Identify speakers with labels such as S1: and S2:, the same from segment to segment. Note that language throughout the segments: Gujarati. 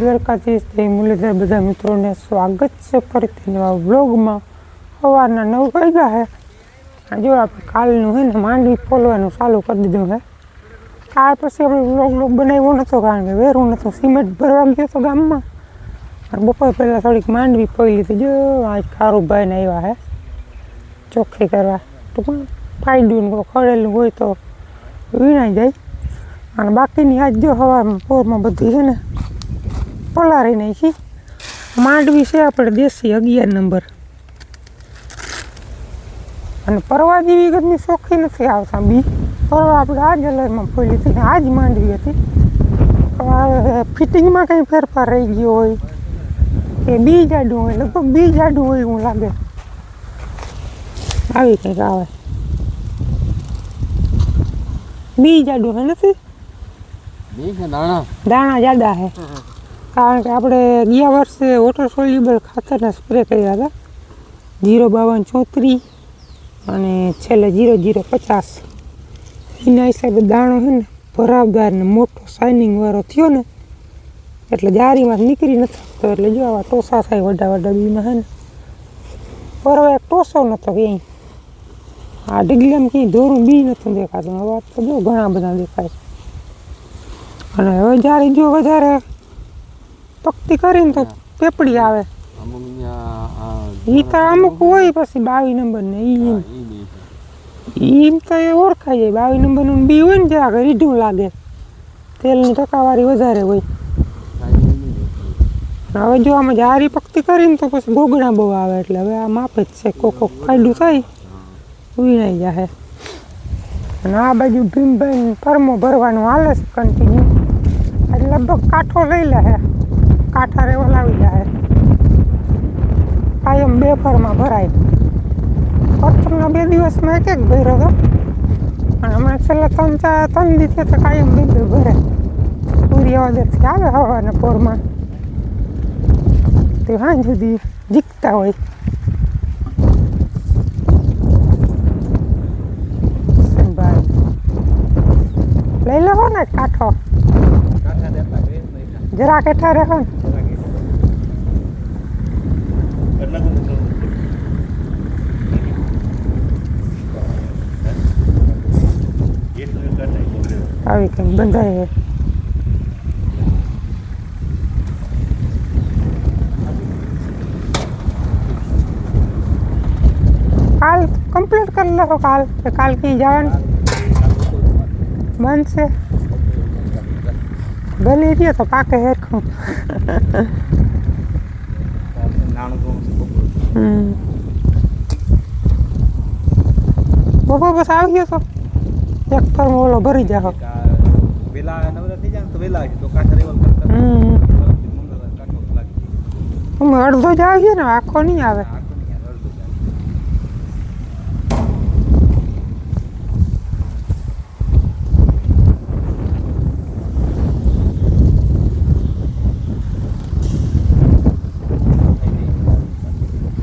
S1: દ્વારકાધીશ જય મુરલીધર, બધા મિત્રોને સ્વાગત છે ફરીથી નવા વ્લોગમાં. સવારના નવ વાગ્યા આ જો આપણે કાલનું છે ને માંડવી ફોલવાનું ચાલુ કરી દીધું હે. કાલ પછી આપણે વ્લોગ વ્લોગ બનાવ્યો નહોતો કારણ કે વેરું નહોતો સિમેન્ટ ભરવા ગયો હતો ગામમાં. અને બપોર પહેલાં થોડીક માંડવી પડેલી લીધી. જો આ કારુભાઈને આવ્યા હે. ચોખ્ખી કરવા. ટૂંકમાં ને ખડેલું હોય તો વીણાઈ જાય. અને બાકીની આજ જો હવામાં પોરમાં બધી છે ને પલારી નાખી માંડવી છે આપણે દેશી અગિયાર નંબર અને પરવા જેવી ગતની ચોખ્ખી નથી આવતા બી પરવા આપણે આ જલરમાં ફોલી હતી ને આ જ માંડવી હતી હવે ફિટિંગમાં કંઈ ફેરફાર રહી ગયો હોય કે બી જાડું હોય લગભગ બી જાડું હોય એવું લાગે આવી કંઈક આવે બી જાડું હે નથી
S2: બી છે દાણા
S1: દાણા જાડા છે કારણ કે આપણે ગયા વર્ષે વોટર સોલ્યુબલ ખાતરના સ્પ્રે કર્યા હતા. જીરો બાવન ચોત્રીસ અને છેલ્લે જીરો જીરો પચાસ. એના હિસાબે દાણો છે ને, ભરાવદાર ને મોટો શાઇનિંગ વાળો થયો ને, એટલે જારીમાં નીકળી નથી શકતો એટલે જો આવા ટોસા થાય વડા વડા બીમાં છે ને પરવા એક ટોસો નહોતો ક્યાંય. આ ડીગલેમ ક્યાંય ધોરું બી નહોતું દેખાતું. હવે તો જો ઘણા બધા દેખાય છે. અને હવે જ્યારે જો વધારે પક્તિ કરીને તો પેપડી આવે. ઈ તો અમુક હોય પછી બાવી નંબર ને ઈ ઈમ તો એ ઓળખાય જાય. બાવી નંબરનું બી હોય ને ત્યાં આગળ રીઢું લાગે. તેલની ટકાવારી વધારે હોય. હવે જો આમાં જારી પક્તિ કરીને તો પછી ગોગણા બહુ આવે એટલે હવે આ માપ જ છે. કોકો ખાડું થાય વીણાઈ જાય અને આ બાજુ ભીમભાઈ પરમો ભરવાનું હાલે છે કન્ટિન્યુ એટલે લગભગ કાંઠો લઈ લે હે. કાંઠા રેવા લાવી જાય. કાયમ બે ફરમાં ભરાય. પ્રથમના બે દિવસમાં એક એક ભર્યો હતો. અને હમણાં છેલ્લા ત્રણ ચાર ત્રણ દિવસે તો કાયમ બે બે ભરે સૂર્યોદયથી આવે હવાના પોરમાં. તે સાંજ સુધી જીકતા હોય. લઈ લેવો ને કાંઠો. જરા કેઠા રહો ને. આવી કંઈક બંધાય છે કાલ કમ્પ્લીટ કરી લો કાલ કાલ કઈ જવાનું. બનશે ભલે રહ્યો તો પાકે હેરખું. બપોર બસ આવી ગયો તો એક ફર્મ ઓલો ભરી જાઓ
S3: નવરા થઈ જાય તો તો કાંઠા રેવલ કરતા
S1: અડધો જ આવીએ ને આખો નહીં આવે.
S3: આવે,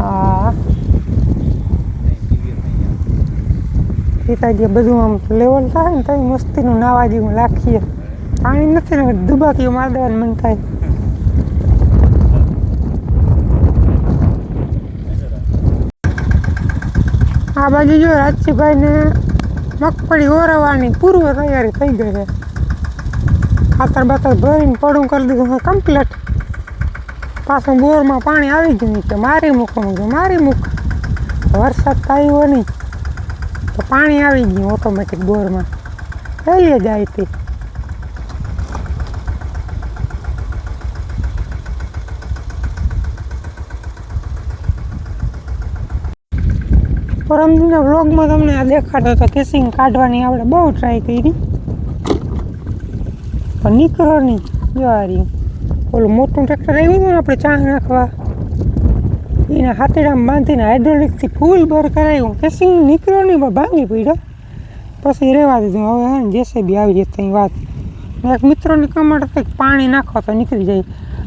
S1: હા.
S3: નહીં આવે.
S1: પિતાજી બધું આમ લેવલ થાય ને તો મસ્તીનું નાવા જેવું લાખીએ. પાણી નથી ને દુબાકી માર દેવાનું મન થાય આ બાજુ જો રાજસીભાઈને મગફળી ઓરવવાની પૂર્વ તૈયારી થઈ ગઈ છે. ખાતર બાતર ભરીને પડું કરી દીધું છે કમ્પ્લીટ પાછું બોરમાં પાણી આવી ગયું કે મારી મૂકવાનું છે, મારી મૂક વરસાદ તો આવ્યો નહીં. તો પાણી આવી ગયું ઓટોમેટિક બોરમાં. લઈએ જાય તે પરમદિના વ્લોગમાં તમને આ દેખાડો તો કેસિંગ કાઢવાની આપણે બહુ ટ્રાય કરી. પણ નીકળો નહીં જો રહ્યું ઓલું મોટું ટ્રેક્ટર આવ્યું હતું ને આપણે ચા નાખવા. એના હાથેડામ બાંધીને હાઇડ્રોલિકથી ફૂલ બર કરાવ્યું કેસિંગ નીકળ્યો નહીં પણ ભાંગી પડ્યો. પછી રહેવા દીધું. હવે હે ને જેસીબી આવી જાય ત્યાં વાત. એક મિત્રોની કમાડ કંઈક પાણી નાખો તો નીકળી જાય.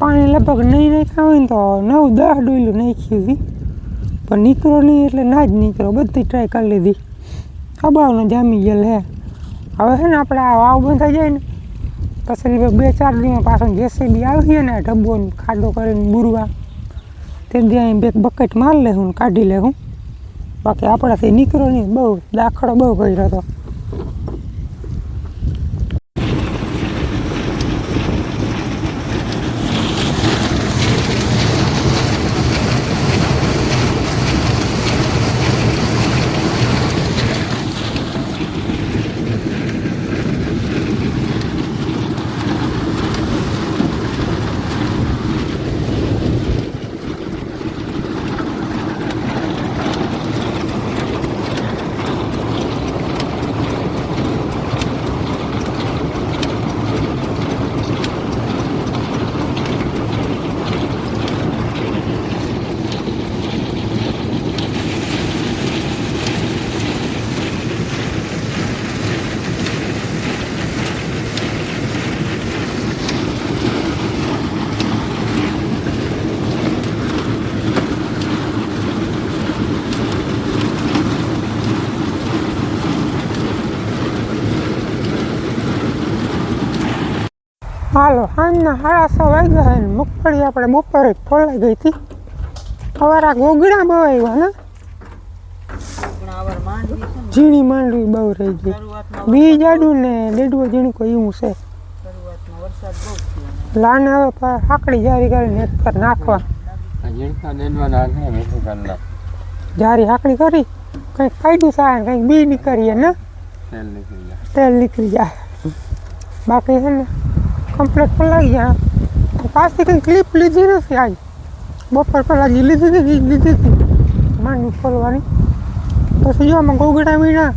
S1: પાણી લગભગ નહીં નાખ્યા હોય ને તો નવ દસ ડોયલું નાખ્યું હતી પણ નીકળો નહીં એટલે ના જ નીકળો. બધી ટ્રાય કરી લીધી. અબાવનો જામી ગયેલ હે. હવે છે ને આપણે આ વાવ બંધાઈ જાય ને, પછી બે ચાર દિવસમાં પાછો જેસીબી આવીએ ને ઢબ્બો ખાડો કરીને બુરવા. તે ત્યાં બે બકેટ માર લે હું કાઢી લે હું બાકી આપણાથી નીકળો નહીં, બહુ દાખલો બહુ કર્યો હતો હાલો સાંજના સાડા છ વાગ્યા ને મગફળી આપણે બપોરે ફોલાઈ ગઈ હતી. સવારા ગોગડા બહુ આવ્યા ને? ઝીણી માંડવી બહુ રહી ગઈ. બી જાડું ને દેડવો ઝીણું કોઈ એવું છે લાન હવે હાકડી જારી કરીને એક પર નાખવા. જારી હાકડી કરી કંઈક ફાયદું થાય ને કંઈક બી નીકળીએ ને?
S2: તેલ નીકળી જાય.
S1: તેલ નીકળી જાય. બાકી છે ને? કમ્પ્લેટ પલાઈ ગયા. પાસથી કંઈ ક્લિપ લીધી નથી આવી બપોર પહેલાં જે લીધી હતી લીધી હતી. માંડવી ખોલવાની પછી જો આમાં ગોગડા વીણા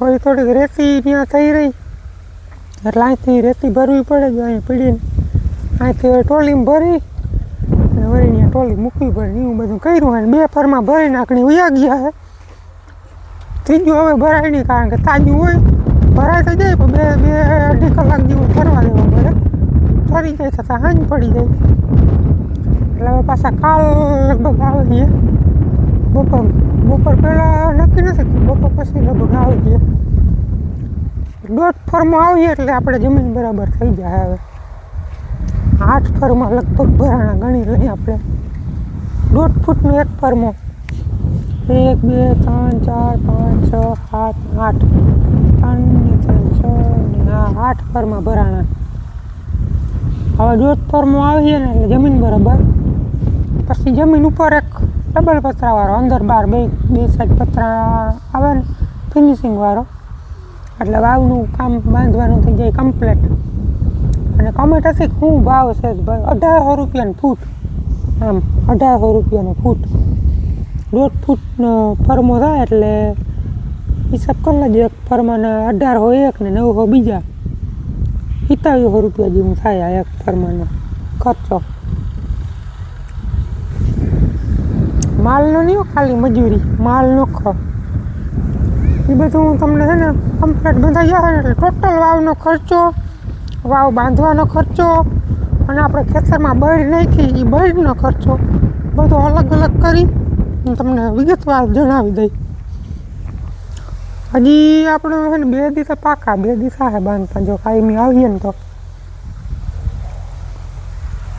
S1: હોય થોડીક રેતી ત્યાં થઈ રહી. એટલે અહીંથી રેતી ભરવી પડે જો અહીં પડીને. અહીંથી ટોલીમાં ભરી અને વળી ટોલી મૂકવી પડે એવું બધું કર્યું અને બે ફરમાં ભરી નાખણી ઉયા ગયા છે ત્રીજું હવે ભરાય નહીં કારણ કે તાજું હોય, ભરાય તો જાય પણ બે બે અઢી કલાક જેવું ફરવા દેવા ફરી જાય છતાં હાંજ પડી જાય એટલે હવે પાછા કાલ લગભગ આવીએ બપોર બપોર પહેલાં નક્કી નથી બપોર પછી લગભગ આવીએ દોઢ ફરમાં આવીએ એટલે આપણે જમીન બરાબર થઈ જાય હવે. આઠ ફરમાં લગભગ ભરાણા ગણી લઈએ આપણે. દોઢ ફૂટનું એક ફરમો. એક, બે, ત્રણ, ચાર, પાંચ, છ, સાત, આઠ. ત્રણ ત્રણ, છ આઠ ફરમાં ભરાણા. હવે દોઢ ફરમાં આવીએ ને એટલે જમીન બરાબર. પછી જમીન ઉપર એક ડબલ પતરાવાળો અંદર બહાર બે બે સાઈડ પતરા આવે ને ફિનિશિંગવાળો એટલે વાવનું કામ બાંધવાનું થઈ જાય કમ્પ્લેટ અને કમેટ હતી શું ભાવ છે ભાઈ? અઢારસો રૂપિયાનો ફૂટ. આમ, અઢારસો રૂપિયાનો ફૂટ. દોઢ ફૂટનો ફરમો થાય એટલે હિસાબ કરી લેજો. એક ફરમાના અઢારસો એક ને નવસો બીજા. સિત્તાવીસો રૂપિયા જેવું થાય આ એક ફરમાનો ખર્ચો. માલનો નહીં ખાલી મજૂરી, માલ નોખો. એ બધું હું તમને છે ને કમ્પ્લેટ બંધાઈ જશે એટલે ટોટલ વાવનો ખર્ચો, વાવ બાંધવાનો ખર્ચો અને આપણે ખેતરમાં બળ નાખી એ બળનો ખર્ચો. બધો અલગ અલગ કરી હું તમને વિગતવાર જણાવી દઈ હજી આપણે બે દિવસ પાકા, બે દિવસ છે બાંધતા. જો કાયમી આવીએ ને તો.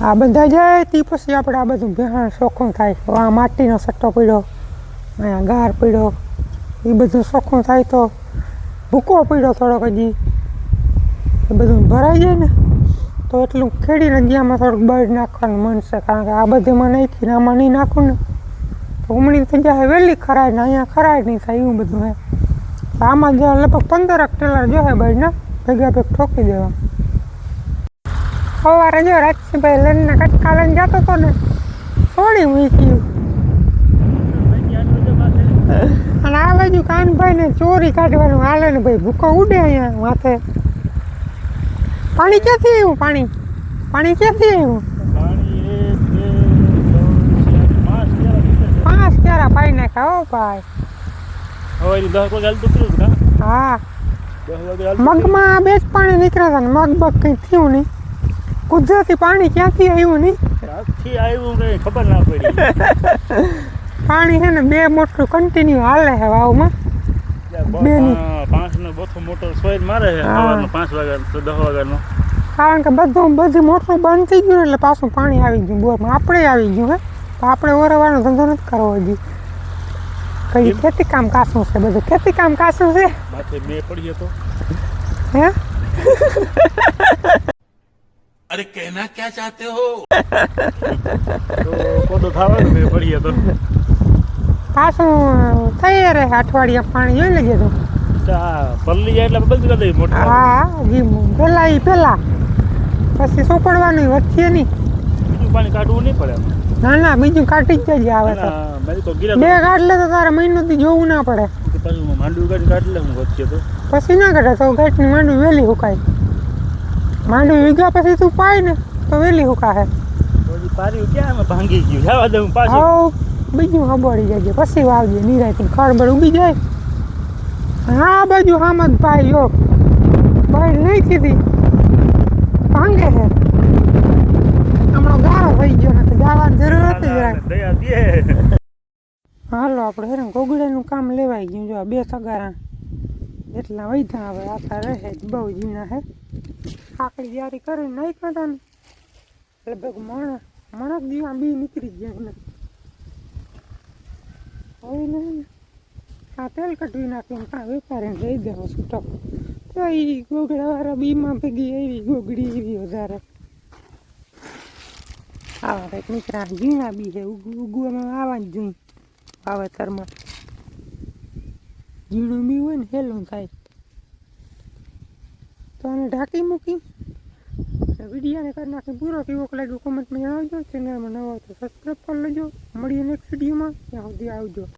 S1: આ બધા જાય, તે પછી આપણે આ બધું ભેહાણ શોખું થાય. આ માટીનો સટ્ટો પડ્યો, અહીંયા ગાર પડ્યો. એ બધું શોખું થાય તો ભૂકો પડ્યો થોડોક હજી. એ બધું ભરાઈ જાય ને, તો એટલું ખેડીને જ્યાંમાં થોડુંક બળ નાખવાનું મન છે. કારણ કે આ બધેમાં નાખીને આમાં નહીં નાખું ને. તો ઉમણી થઈ જાય વહેલી ખરાય ને અહીંયા ખરાય નહીં થાય, એવું બધું હે. આમાં જો લગભગ પંદરક ટેલર ભાઈ ને? ભેગા ભેગ ઠોકી દેવા. સવારે જો રાજસિંહભાઈ લઈને કટકા લઈને જતો હતો ને થોડી મૂકી અને આ બાજુ કાનભાઈને ચોરી કાઢવાનું હાલે ને ભાઈ ભૂકો ઉડે અહીંયા માથે. પાણી ક્યાંથી આવ્યું પાણી? પાણી ક્યાંથી આવ્યું? પાંચ ક્યારા પાઈ નાખ્યા હો ભાઈ. હા? મગમાં બે જ પાણી નીકળ્યા હતા ને મગ બગ કંઈ થયું નહીં. કુદરતી પાણી ક્યાંથી આવ્યું નહીં?
S4: ખબર ના પડી.
S1: પાણી છે ને બે મોટરું કન્ટિન્યુ હાલે છે વાવમાં.
S4: પાંચ નો બોથો મોટો સોય મારે છે સવારનો પાંચ વાગ્યા દસ વાગ્યાનો
S1: કારણ કે બધું બધું મોટું બંધ થઈ ગયું એટલે પાછું પાણી આવી ગયું. બોરમાં આપણે આવી ગયું હે? આપણે ઓરવાનો ધંધો નથી કરવો હજી. કઈ ખેતી કામ કાસું છે બધું? ખેતી કામ કાસું છે?
S4: માથે બે પડીએ તો.
S1: હે?
S5: અરે કહેના ક્યાં ચાહતે હો?
S4: તો કોદો થાવે ને બે પડીએ તો.
S1: પાછું થઈ રે અઠવાડિયા પાણી જોઈ લેજે તો.
S4: પલ્લી જાય એટલે બંધ કરી દઈ મોટા.
S1: હા જી પેલા ઈ પેલા. પછી સોપડવાનું વચ્ચે નહીં
S4: બીજું પાણી કાઢવું નહીં પડે
S1: ના ના બીજું કાઢી જ જજે આવે તો. બે કાઢ લે તો તારે મહિનોથી જોવું ના પડે.
S4: પાછું
S1: ના કાઢે તો. ઘાટની માંડવી વેલી હુકાય. માંડવી વીઘા પછી તું પાય ને તો વેલી હુકાશે
S4: તો હજી પાર્યું ક્યાં? આમાં ભાંગી ગયું. જવા દે હું પાછું.
S1: બીજું હબોડી જજે પછી વાવજે નિરાયથી ખળબળ ઉગી જાય. હા બાજુ હામ જ ભાઈ યો. ભાઈ નહીં કીધી ભાંગે છે હમણાં ગાળો થઈ ગયો ને ગાળવાની જરૂર હતી જરાક હાલો આપણે હેરાન ગોગડાનું કામ લેવાઈ ગયું જો આ બે સગારા. એટલા વૈધા હવે આખા રહે બહુ જીના હે. આકડી જારી કરીને નહીં કરતા ને. લગભગ મણ મણક દીવા બી નીકળી ગયા એને. હોય નહીં આ તેલ કટવી નાખીને કાં વેપારીને લઈ દેવો છૂટો. તો એ ગોગડાવાળા બીમાં ભેગી એવી ગોગડી એવી વધારે. આવા કંઈક નીકળ્યા ઝીણા બી છે ઉગવામાં આવવા જ જોઈએ વાવેતરમાં ઝીણું બી હોય ને હેલું થાય. તો આને ઢાંકી મૂકી વિડીયોને કરી નાખી પૂરો, કેવો લાગ્યો? કોમેન્ટમાં જણાવજો ચેનલમાં નવો તો સબસ્ક્રાઈબ કરી લેજો. મળીએ નેક્સ્ટ વિડીયોમાં ત્યાં સુધી આવજો.